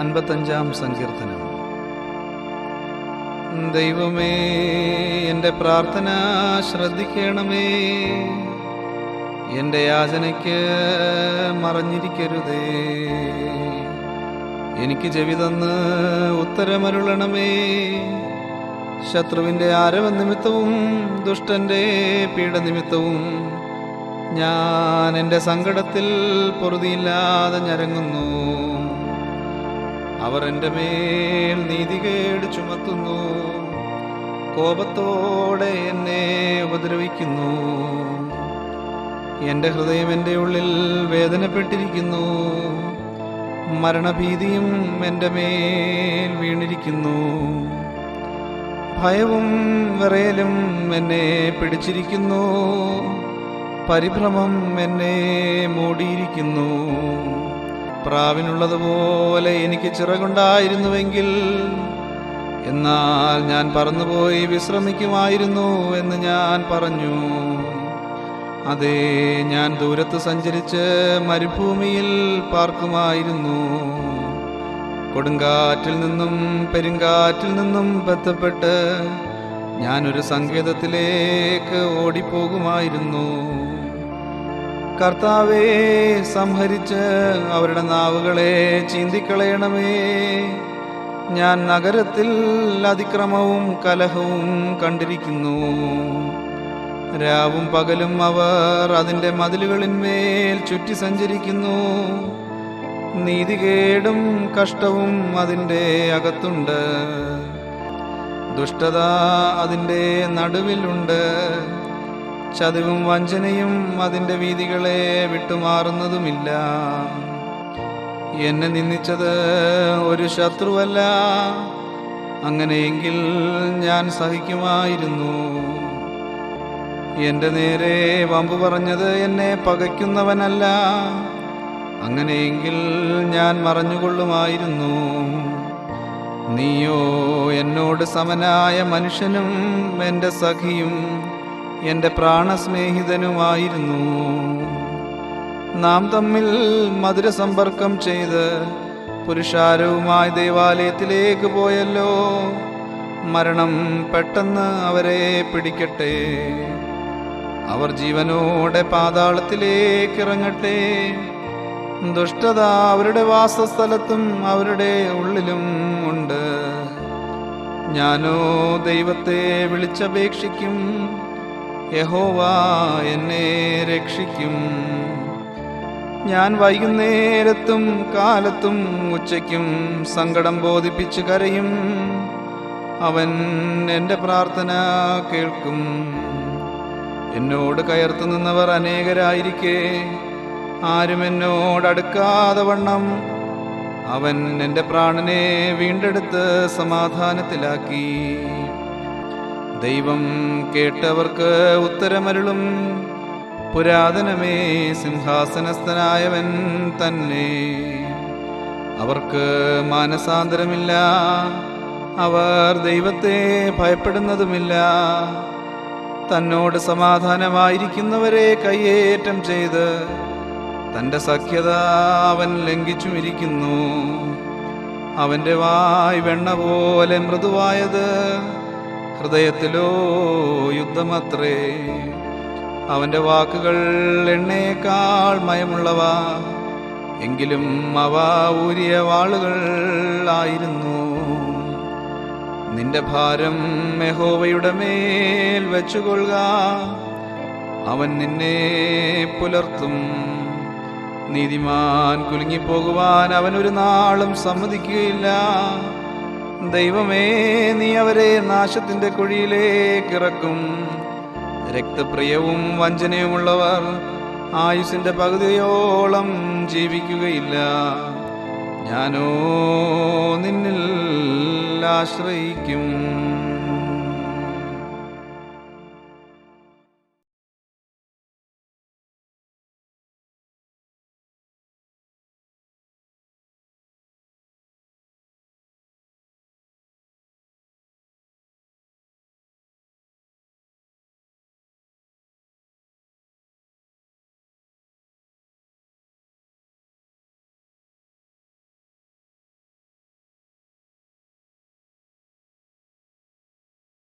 അൻപത്തഞ്ചാം സങ്കീർത്തനം. ദൈവമേ എന്റെ പ്രാർത്ഥന ശ്രദ്ധിക്കണമേ. എന്റെ യാചനയ്ക്ക് മറഞ്ഞിരിക്കരുതേ. എനിക്ക് ചെവി തന്ന് ഉത്തരമരുളണമേ. ശത്രുവിന്റെ ആരവ നിമിത്തവും ദുഷ്ടന്റെ പീഡ നിമിത്തവും ഞാൻ എന്റെ സങ്കടത്തിൽ പൊറുതിയില്ലാതെ ഞരങ്ങുന്നു. അവർ എന്റെ മേൽ നീതികേട് ചുമത്തുന്നു. കോപത്തോടെ എന്നെ ഉപദ്രവിക്കുന്നു. എന്റെ ഹൃദയം എന്റെ ഉള്ളിൽ വേദനപ്പെട്ടിരിക്കുന്നു. മരണഭീതിയും എന്റെ മേൽ വീണിരിക്കുന്നു. ഭയവും വിറയലും എന്നെ പിടിച്ചിരിക്കുന്നു. പരിഭ്രമം എന്നെ മൂടിയിരിക്കുന്നു. പ്രാവിനുള്ളതുപോലെ എനിക്ക് ചിറകുണ്ടായിരുന്നുവെങ്കിൽ എന്നാൽ ഞാൻ പറന്നുപോയി വിശ്രമിക്കുമായിരുന്നു എന്ന് ഞാൻ പറഞ്ഞു. അതെ ഞാൻ ദൂരത്ത് സഞ്ചരിച്ച് മരുഭൂമിയിൽ പാർക്കുമായിരുന്നു. കൊടുങ്കാറ്റിൽ നിന്നും പെരുങ്കാറ്റിൽ നിന്നും ബന്ധപ്പെട്ട് ഞാനൊരു സങ്കേതത്തിലേക്ക് ഓടിപ്പോകുമായിരുന്നു. കർത്താവെ സംഹരിച്ച് അവരുടെ നാവുകളെ ചിന്തിക്കളയണമേ. ഞാൻ നഗരത്തിൽ അതിക്രമവും കലഹവും കണ്ടിരിക്കുന്നു. രാവും പകലും അവർ അതിന്റെ മതിലുകളിന്മേൽ ചുറ്റി സഞ്ചരിക്കുന്നു. നീതികേടും കഷ്ടവും അതിന്റെ അകത്തുണ്ട്. ദുഷ്ടത അതിന്റെ നടുവിലുണ്ട്. ചതിവും വഞ്ചനയും അതിന്റെ വീതികളെ വിട്ടുമാറുന്നതുമില്ല. എന്നെ നിന്ദിച്ചത് ഒരു ശത്രുവല്ല. അങ്ങനെയെങ്കിൽ ഞാൻ സഹിക്കുമായിരുന്നു. എന്റെ നേരെ വമ്പു പറഞ്ഞത് എന്നെ പകയ്ക്കുന്നവനല്ല. അങ്ങനെയെങ്കിൽ ഞാൻ മറഞ്ഞുകൊള്ളുമായിരുന്നു. നീയോ എന്നോട് സമനായ മനുഷ്യനും എന്റെ സഖിയും എന്റെ പ്രാണസ്നേഹിതനുമായിരുന്നു. നാം തമ്മിൽ മധുരസമ്പർക്കം ചെയ്ത് പുരുഷാരവുമായി ദേവാലയത്തിലേക്ക് പോയല്ലോ. മരണം പെട്ടെന്ന് അവരെ പിടിക്കട്ടെ. അവർ ജീവനോടെ പാതാളത്തിലേക്ക് ഇറങ്ങട്ടെ. ദുഷ്ടത അവരുടെ വാസസ്ഥലത്തും അവരുടെ ഉള്ളിലും ഉണ്ട്. ഞാനോ ദൈവത്തെ വിളിച്ചപേക്ഷിക്കും. യഹോവ എന്നെ രക്ഷിക്കും. ഞാൻ വൈകുന്നേരത്തും കാലത്തും ഉച്ചയ്ക്കും സങ്കടം ബോധിപ്പിച്ച് കരയും. അവൻ എന്റെ പ്രാർത്ഥന കേൾക്കും. എന്നോട് കയർത്തു നിന്നവർ അനേകരായിരിക്കെ. ആരും എന്നോടടുക്കാതെ വണ്ണം. അവൻ എന്റെ പ്രാണനെ വീണ്ടെടുത്ത് സമാധാനത്തിലാക്കി. ദൈവം കേട്ടവർക്ക് ഉത്തരമരുളും. പുരാതനമേ സിംഹാസനസ്ഥനായവൻ തന്നെ. അവർക്ക് മാനസാന്തരമില്ല അവർ ദൈവത്തെ ഭയപ്പെടുന്നതുമില്ല. തന്നോട് സമാധാനമായിരിക്കുന്നവരെ കയ്യേറ്റം ചെയ്ത് തന്റെ സഖ്യത അവൻ ലംഘിച്ചുമിരിക്കുന്നു. അവന്റെ വായ് വെണ്ണ പോലെ മൃദുവായത് ഹൃദയത്തിലോ യുദ്ധമത്രേ. അവന്റെ വാക്കുകൾ എണ്ണയേക്കാൾ മയമുള്ളവ. എങ്കിലും അവ ഊരിയ വാളുകൾ ആയിരുന്നു. നിന്റെ ഭാരം മെഹോവയുടെ മേൽ വെച്ചുകൊള്ളുക. അവൻ നിന്നെ പുലർത്തും. നീതിമാൻ കുലുങ്ങിപ്പോകുവാൻ അവനൊരു നാളും സമ്മതിക്കുകയില്ല. ദൈവമേ നീ അവരെ നാശത്തിന്റെ കുഴിയിലേക്ക് ഇറക്കും. രക്തപ്രിയവും വഞ്ചനയുമുള്ളവർ ആയുസിന്റെ പകുതിയോളം ജീവിക്കുകയില്ല. ഞാനോ നിന്നിൽ ആശ്രയിക്കും.